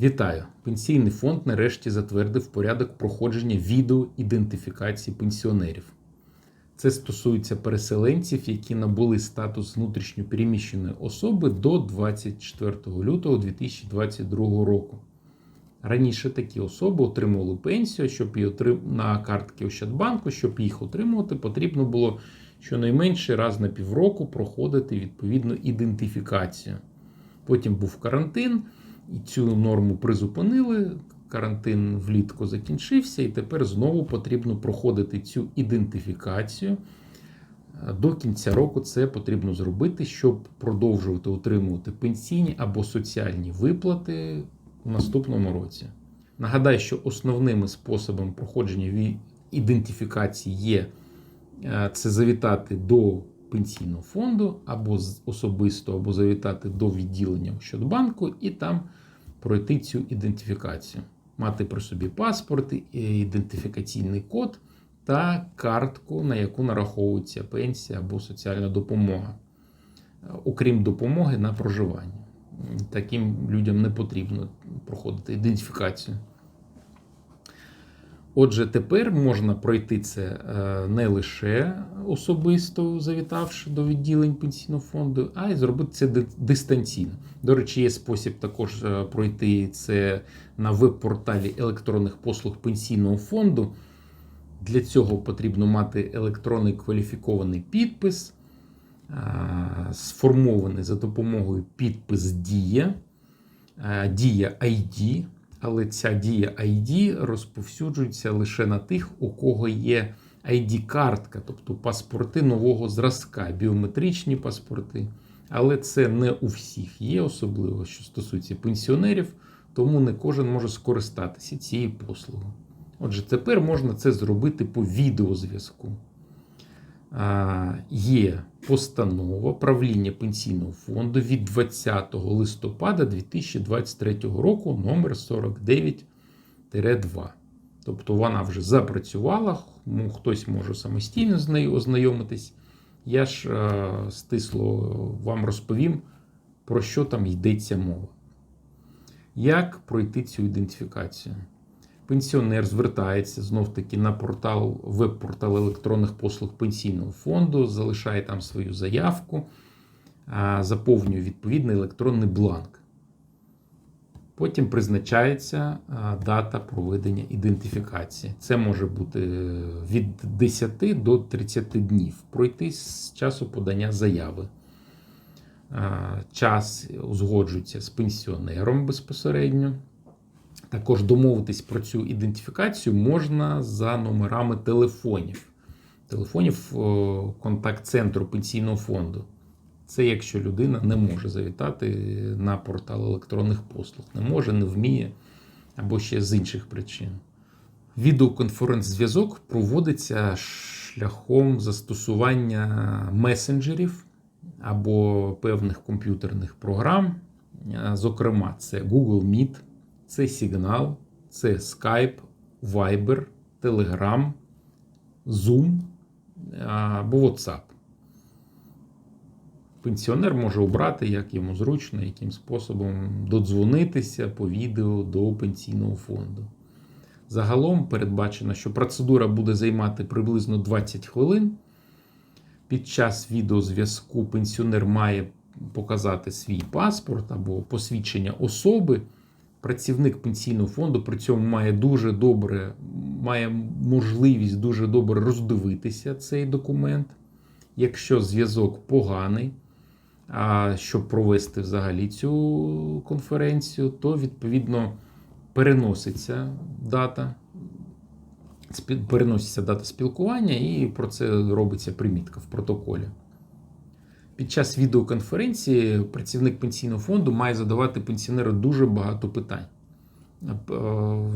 Вітаю! Пенсійний фонд нарешті затвердив порядок проходження відеоідентифікації пенсіонерів. Це стосується переселенців, які набули статус внутрішньопереміщеної особи до 24 лютого 2022 року. Раніше такі особи отримували пенсію, щоб її отрим... на картки Ощадбанку, щоб їх отримувати, потрібно було щонайменше раз на півроку проходити відповідну ідентифікацію. Потім був карантин, і цю норму призупинили. Карантин влітку закінчився, і тепер знову потрібно проходити цю ідентифікацію. До кінця року це потрібно зробити, щоб продовжувати отримувати пенсійні або соціальні виплати у наступному році. Нагадаю, що основними способами проходження ідентифікації є е, це завітати до пенсійного фонду або особисто, або завітати до відділення Ощадбанку і там пройти цю ідентифікацію. Мати при собі паспорт, ідентифікаційний код та картку, на яку нараховується пенсія або соціальна допомога, окрім допомоги на проживання. Таким людям не потрібно проходити ідентифікацію. Отже, тепер можна пройти це е, не лише особисто завітавши до відділень пенсійного фонду, а й зробити це дистанційно. До речі, є спосіб також е, пройти це на веб-порталі електронних послуг пенсійного фонду. Для цього потрібно мати електронний кваліфікований підпис, е, сформований за допомогою підпис Дія, Дія ID, але ця дія ID розповсюджується лише на тих, у кого є ID-картка, тобто паспорти нового зразка, біометричні паспорти. Але це не у всіх є, особливо що стосується пенсіонерів, тому не кожен може скористатися цією послугою. Отже, тепер можна це зробити по відеозв'язку. Є постанова правління пенсійного фонду від 20 листопада 2023 року номер 49-2. Тобто вона вже запрацювала, ну, хтось може самостійно з нею ознайомитись. Я ж стисло вам розповім, про що там йдеться мова. Як пройти цю ідентифікацію? Пенсіонер звертається знов таки на портал, веб-портал електронних послуг пенсійного фонду, залишає там свою заявку, заповнює відповідний електронний бланк. Потім призначається дата проведення ідентифікації. Це може бути е, від 10 до 30 днів. Пройти з часу подання заяви. Час узгоджується з пенсіонером безпосередньо. Також домовитись про цю ідентифікацію можна за номерами телефонів. Телефонів е, контакт-центру пенсійного фонду. Це якщо людина не може завітати на портал електронних послуг, не може, не вміє або ще з інших причин. Відеоконференц-зв'язок проводиться шляхом застосування месенджерів або певних комп'ютерних програм. Е, Зокрема, це Google Meet, це Signal, це Skype, Viber, Telegram, Zoom або WhatsApp. Пенсіонер може обрати, як йому зручно, яким способом додзвонитися по відео до пенсійного фонду. Загалом передбачено, що процедура буде займати приблизно 20 хвилин. Під час відеозв'язку пенсіонер має показати свій паспорт або посвідчення особи. Працівник пенсійного фонду при цьому має дуже добре, має можливість дуже добре роздивитися цей документ. Якщо зв'язок поганий, а щоб провести взагалі цю конференцію, то відповідно переноситься дата, переноситься дата спілкування, і про це робиться примітка в протоколі. Під час відеоконференції працівник пенсійного фонду має задавати пенсіонеру дуже багато питань, е,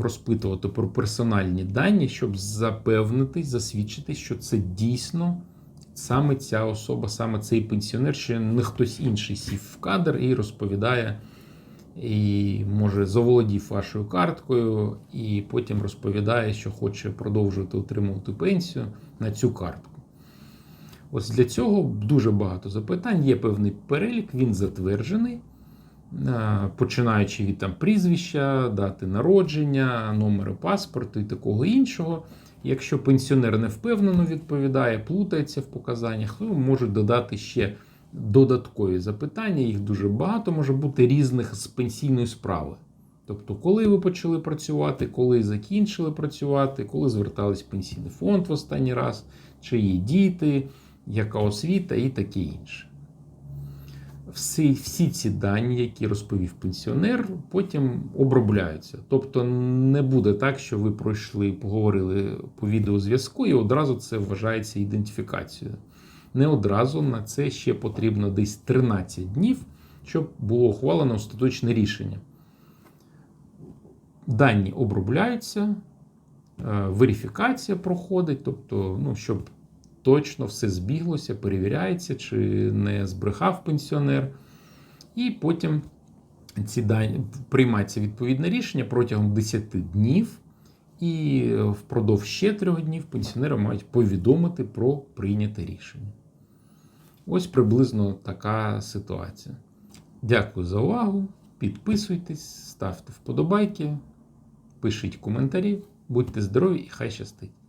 розпитувати про персональні дані, щоб запевнитись, засвідчитись, що це дійсно саме ця особа, саме цей пенсіонер, що не хтось інший сів в кадр і розповідає, і може заволодів вашою карткою, і потім розповідає, що хоче продовжувати отримувати пенсію на цю картку. Ось для цього дуже багато запитань. Є певний перелік, він затверджений. починаючи від там прізвища, дати народження, номери паспорту і такого іншого. Якщо пенсіонер не впевнено відповідає, плутається в показаннях, то можуть додати ще додаткові запитання. Їх дуже багато може бути різних з пенсійної справи. Тобто, коли ви почали працювати, коли закінчили працювати, коли звертались в пенсійний фонд в останній раз, чи є діти, яка освіта і таке інше. Всі, всі ці дані, які розповів пенсіонер, потім обробляються. Тобто не буде так, що ви пройшли, поговорили по відеозв'язку, і одразу це вважається ідентифікацією. Не одразу на це ще потрібно десь 13 днів, щоб було ухвалено остаточне рішення. Дані обробляються, е, верифікація проходить, тобто, ну, щоб точно все збіглося, перевіряється, чи не збрехав пенсіонер. І потім ці дані приймається відповідне рішення протягом 10 днів. І впродовж ще трьох днів пенсіонери мають повідомити про прийняте рішення. Ось приблизно така ситуація. Дякую за увагу. Підписуйтесь, ставте вподобайки, пишіть коментарі, будьте здорові і хай щастить!